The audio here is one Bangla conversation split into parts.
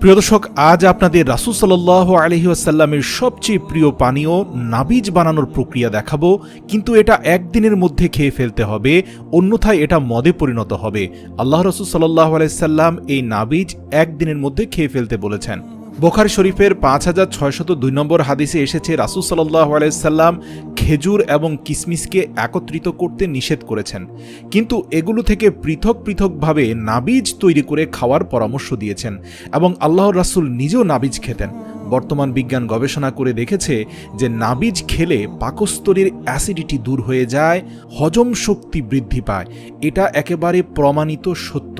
প্রিয় দর্শক, আজ আপনাদের রাসুল সাল্লাহ আলহিউসাল্লামের সবচেয়ে প্রিয় পানীয় নাবিজ বানানোর প্রক্রিয়া দেখাবো। কিন্তু এটা একদিনের মধ্যে খেয়ে ফেলতে হবে, অন্যথায় এটা মদে পরিণত হবে। আল্লাহ রসুল সাল্লাহ আলাইসাল্লাম এই নাবিজ একদিনের মধ্যে খেয়ে ফেলতে বলেছেন। বোখারি শরীফের পাঁচ হাজার ছয়শত দুই নম্বর হাদিসে এসেছে, রাসুল সাল্লাহ আলাইসাল্লাম খেজুর এবং কিসমিসকে একত্রিত করতে নিষেধ করেছেন। কিন্তু এগুলো থেকে পৃথক পৃথকভাবে নাবিজ তৈরি করে খাওয়ার পরামর্শ দিয়েছেন এবং আল্লাহর রাসুল নিজেও নাবিজ খেতেন। বর্তমান বিজ্ঞান গবেষণা করে দেখেছে যে নাবিজ খেলে পাকস্থলীর অ্যাসিডিটি দূর হয়ে যায়, হজম শক্তি বৃদ্ধি পায়। এটা একেবারে প্রমাণিত সত্য।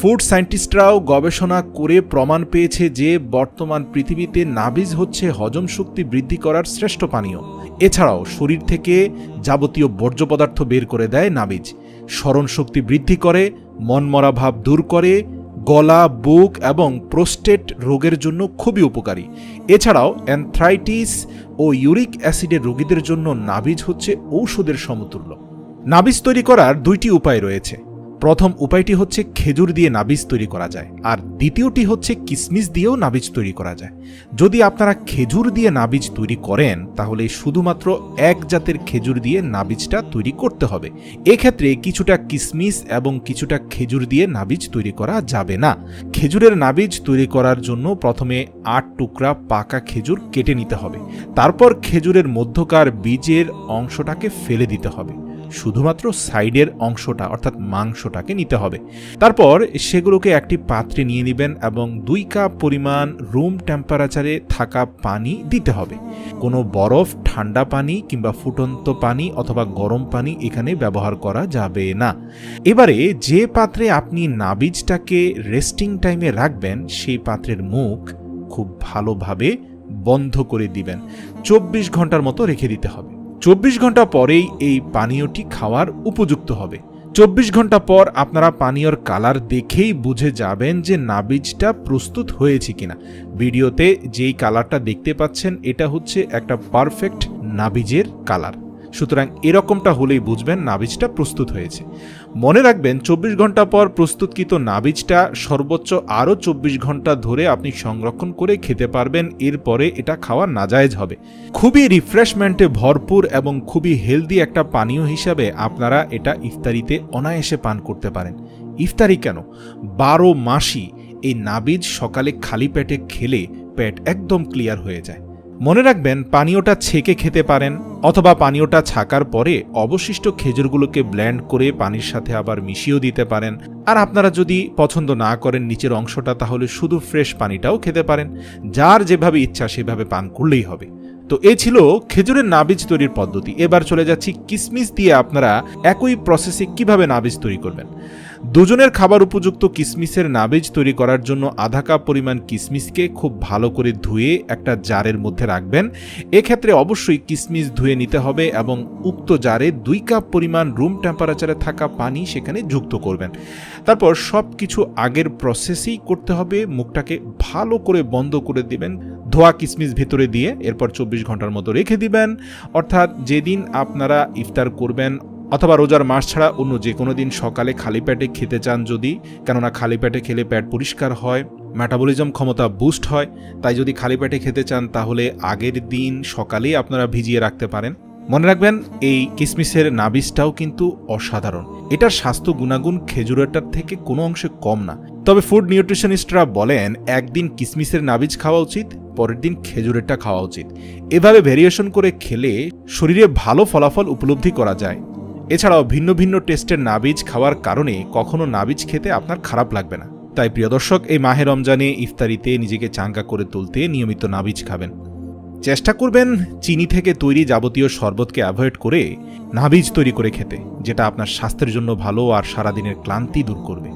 ফুড সায়েন্টিস্টরাও গবেষণা করে প্রমাণ পেয়েছে যে বর্তমান পৃথিবীতে নাবিজ হচ্ছে হজম শক্তি বৃদ্ধি করার শ্রেষ্ঠ পানীয়। এছাড়াও শরীর থেকে যাবতীয় বর্জ্য পদার্থ বের করে দেয় নাবিজ। স্মরণ শক্তি বৃদ্ধি করে, মনমরা ভাব দূর করে, গলা, বুক এবং প্রোস্টেট রোগের জন্য খুবই উপকারী। এছাড়াও অ্যানথ্রাইটিস ও ইউরিক অ্যাসিডের রোগীদের জন্য নাবিজ হচ্ছে ঔষধের সমতুল্য। নাবিজ তৈরি করার দুইটি উপায় রয়েছে। প্রথম উপায়টি হচ্ছে খেজুর দিয়ে নাবিজ তৈরি করা যায়, আর দ্বিতীয়টি হচ্ছে কিসমিস দিয়েও নাবিজ তৈরি করা যায়। যদি আপনারা খেজুর দিয়ে নাবিজ তৈরি করেন, তাহলে শুধুমাত্র এক জাতের খেজুর দিয়ে নাবিজটা তৈরি করতে হবে। এক্ষেত্রে কিছুটা কিসমিস এবং কিছুটা খেজুর দিয়ে নাবিজ তৈরি করা যাবে না। খেজুরের নাবিজ তৈরি করার জন্য প্রথমে আট টুকরা পাকা খেজুর কেটে নিতে হবে। তারপর খেজুরের মধ্যকার বীজের অংশটাকে ফেলে দিতে হবে। শুধুমাত্র সাইডের অংশটা, অর্থাৎ মাংসটাকে নিতে হবে। তারপর সেগুলোকে একটি পাত্রে নিয়ে নেবেন এবং দুই কাপ পরিমাণ রুম টেম্পারেচারে থাকা পানি দিতে হবে। কোনো বরফ, ঠান্ডা পানি কিংবা ফুটন্ত পানি অথবা গরম পানি এখানে ব্যবহার করা যাবে না। এবারে যে পাত্রে আপনি নাবিজটাকে রেস্টিং টাইমে রাখবেন, সেই পাত্রের মুখ খুব ভালোভাবে বন্ধ করে দিবেন। চব্বিশ ঘণ্টার মতো রেখে দিতে হবে। চব্বিশ ঘণ্টা পরেই এই পানীয়টি খাওয়ার উপযুক্ত হবে। চব্বিশ ঘণ্টা পর আপনারা পানীয়র কালার দেখেই বুঝে যাবেন যে নাবিজটা প্রস্তুত হয়েছে কিনা। ভিডিওতে যেই কালারটা দেখতে পাচ্ছেন, এটা হচ্ছে একটা পারফেক্ট নাবিজের কালার। সুতরাং এরকমটা হলেই বুঝবেন নাবিজটা প্রস্তুত হয়েছে। মনে রাখবেন, চব্বিশ ঘণ্টা পর প্রস্তুতকৃত নাবিজটা সর্বোচ্চ আরও চব্বিশ ঘণ্টা ধরে আপনি সংরক্ষণ করে খেতে পারবেন, এরপরে এটা খাওয়া নাজায়েজ হবে। খুবই রিফ্রেশমেন্টে ভরপুর এবং খুবই হেলদি একটা পানীয় হিসাবে আপনারা এটা ইফতারিতে অনায়াসে পান করতে পারেন। ইফতারি কেন? বারো মাসই এই নাবিজ সকালে খালি পেটে খেলে পেট একদম ক্লিয়ার হয়ে যায়। মনে রাখবেন, পানীয়টা ছেঁকে খেতে পারেন অথবা পানীয়টা ছাকার পরে অবশিষ্ট খেজুরগুলোকে ব্ল্যান্ড করে পানির সাথে আবার মিশিয়েও দিতে পারেন। আর আপনারা যদি পছন্দ না করেন নিচের অংশটা, তাহলে শুধু ফ্রেশ পানিটাও খেতে পারেন। যার যেভাবে ইচ্ছা, সেভাবে পান করলেই হবে। তো এ ছিল খেজুরের নাবিজ তৈরির পদ্ধতি। এবার চলে যাচ্ছি কিসমিস দিয়ে আপনারা একই প্রসেসে কীভাবে নাবিজ তৈরি করবেন। দুজনের খাবার উপযুক্ত কিসমিসের নাবেজ তৈরি করার জন্য আধা কাপ পরিমাণ কিসমিসকে খুব ভালো করে ধুয়ে একটা জারের মধ্যে রাখবেন। এক্ষেত্রে অবশ্যই কিসমিস ধুয়ে নিতে হবে এবং উক্ত জারে দুই কাপ পরিমাণ রুম টেম্পারেচারে থাকা পানি সেখানে যুক্ত করবেন। তারপর সব কিছু আগের প্রসেসেই করতে হবে। মুখটাকে ভালো করে বন্ধ করে দিবেন। ধোয়া কিসমিস ভেতরে দিয়ে এরপর চব্বিশ ঘণ্টার মতো রেখে দিবেন। অর্থাৎ যেদিন আপনারা ইফতার করবেন অথবা রোজার মাস ছাড়া অন্য যে কোনো দিন সকালে খালি পেটে খেতে চান যদি, কেননা খালি পেটে খেলে পেট পরিষ্কার হয় মেটাবলিজম ক্ষমতা বুস্ট হয়, তাই যদি খালি পেটে খেতে চান তাহলে আগের দিন সকালেই আপনারা ভিজিয়ে রাখতে পারেন। মনে রাখবেন, এই কিসমিসের নাবিজটাও কিন্তু অসাধারণ। এটার স্বাস্থ্য গুণাগুণ খেজুরেরটার থেকে কোনো অংশে কম না। তবে ফুড নিউট্রিশনিস্টরা বলেন, একদিন কিসমিসের নাবিজ খাওয়া উচিত, পরের দিন খেজুরেরটা খাওয়া উচিত। এভাবে ভেরিয়েশন করে খেলে শরীরে ভালো ফলাফল উপলব্ধি করা যায়। এছাড়াও ভিন্ন ভিন্ন টেস্টের নাবিজ খাওয়ার কারণে কখনো নাবিজ খেতে আপনার খারাপ লাগবে না। তাই প্রিয় দর্শক, এই মাহে রমজানে ইফতারিতে নিজেকে চাঙ্গা করে তুলতে নিয়মিত নাবিজ খাবেন। চেষ্টা করবেন চিনি থেকে তৈরি যাবতীয় শরবতকে অ্যাভয়েড করে নাবিজ তৈরি করে খেতে, যেটা আপনার স্বাস্থ্যের জন্য ভালো আর সারাদিনের ক্লান্তি দূর করবে।